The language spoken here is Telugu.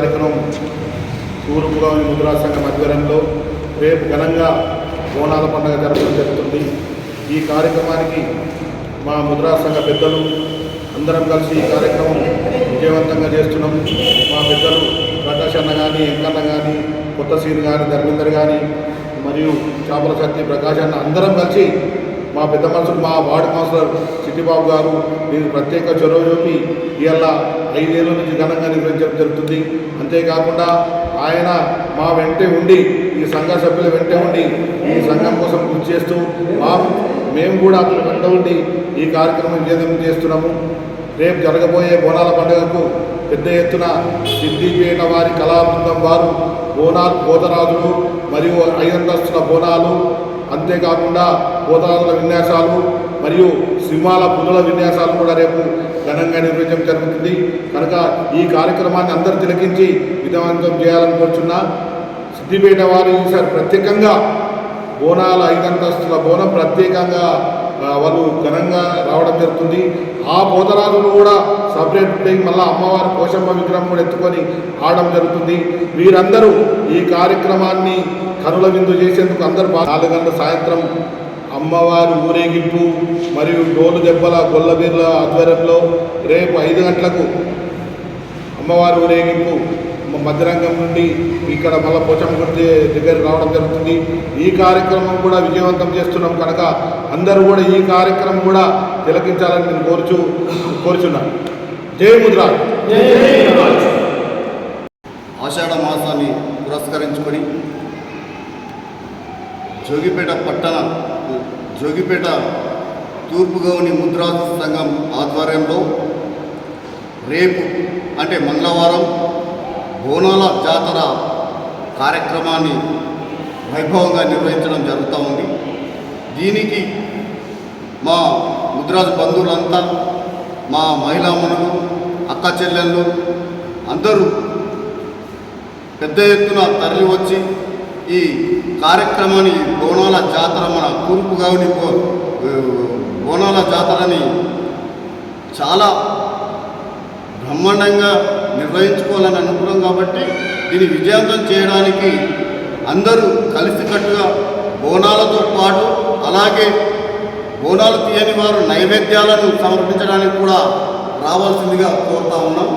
కార్యక్రమం తూర్పుగోదావరి ముద్రా సంఘం ఆధ్వర్యంలో రేపు ఘనంగా బోనాల పండుగ జరపడం జరుగుతుంది. ఈ కార్యక్రమానికి మా ముద్రా సంఘ పెద్దలు అందరం కలిసి ఈ కార్యక్రమం విజయవంతంగా చేస్తున్నాం. మా పెద్దలు ప్రకాష్ అన్న కానీ ఎంకన్న కానీ కొత్త సీన్ కానీ ధర్మేందర్ కానీ మరియు చాపల శక్తి ప్రకాష్ అన్న అందరం కలిసి మా పెద్ద మనుషులు మా వార్డు కౌన్సిలర్ చిట్టిబాబు గారు దీనికి ప్రత్యేక చొరవ చూపి ఇవాళ ఐదేళ్ళ నుంచి ఘనంగా నిర్వహించడం జరుగుతుంది. అంతేకాకుండా ఆయన మా వెంటే ఉండి ఈ సంఘ సభ్యుల వెంటే ఉండి ఈ సంఘం కోసం కృషి చేస్తూ మా మేము కూడా అతని వెంట ఉండి ఈ కార్యక్రమం విజయం చేస్తున్నాము. రేపు జరగబోయే బోనాల పండుగకు పెద్ద ఎత్తున సిద్ధిపేట వారి కళాబృందం వారు బోనాలు బోధరాజులు మరియు ఐదంతస్తుల బోనాలు అంతేకాకుండా పోతాదుల విన్యాసాలు మరియు సింహాల పులుల విన్యాసాలు కూడా రేపు ఘనంగా నిర్వహించడం జరుగుతుంది. కనుక ఈ కార్యక్రమాన్ని అందరూ తిలకించి విధవంతం చేయాలని కోరుచున్నా. సిద్దిపేట వారు ఈసారి ప్రత్యేకంగా బోనాల ఐదంతస్తుల బోనం ప్రత్యేకంగా వాళ్ళు ఘనంగా రావడం జరుగుతుంది. ఆ పోతరాజులు కూడా సపరేట్ ప్లేయింగ్ మళ్ళీ అమ్మవారి పోషమ్మ విగ్రహం కూడా ఎత్తుకొని ఆడడం జరుగుతుంది. వీరందరూ ఈ కార్యక్రమాన్ని కనుల విందు చేసేందుకు అందరూ నాలుగు గంటల సాయంత్రం అమ్మవారి ఊరేగింపు మరియు డోలు దెబ్బల గొల్లబీర్ల ఆధ్వర్యంలో రేపు ఐదు గంటలకు అమ్మవారి ఊరేగింపు మధ్యరంగం నుండి ఇక్కడ మళ్ళా పోచమ్మగుడి దగ్గర రావడం జరుగుతుంది. ఈ కార్యక్రమం కూడా విజయవంతం చేస్తున్నాం కనుక అందరూ కూడా ఈ కార్యక్రమం కూడా తిలకించాలని నేను కోరుచు కోరుచున్నాను జయ ముద్ర ఆషాఢ మాసాన్ని పురస్కరించుకొని జోగిపేట పట్టణ జోగిపేట తూర్పుగౌని ముద్రా సంఘం ఆధ్వర్యంలో రేపు అంటే మంగళవారం బోనాల జాతర కార్యక్రమాన్ని వైభవంగా నిర్వహించడం జరుగుతూ ఉంది. దీనికి మా ముద్రాజు బంధువులంతా మా మహిళామణులు అక్క చెల్లెళ్ళు అందరూ పెద్ద ఎత్తున తరలి వచ్చి ఈ కార్యక్రమాన్ని బోనాల జాతర మన తూర్పు గౌని బోనాల జాతరని చాలా బ్రహ్మాండంగా నిర్వహించుకోవాలని అనుకున్నాం కాబట్టి దీన్ని విజయవంతం చేయడానికి అందరూ కలిసికట్టుగా బోనాలతో పాటు అలాగే బోనాలు తీయని వారు నైవేద్యాలను సమర్పించడానికి కూడా రావాల్సిందిగా కోరుతా ఉన్నాం.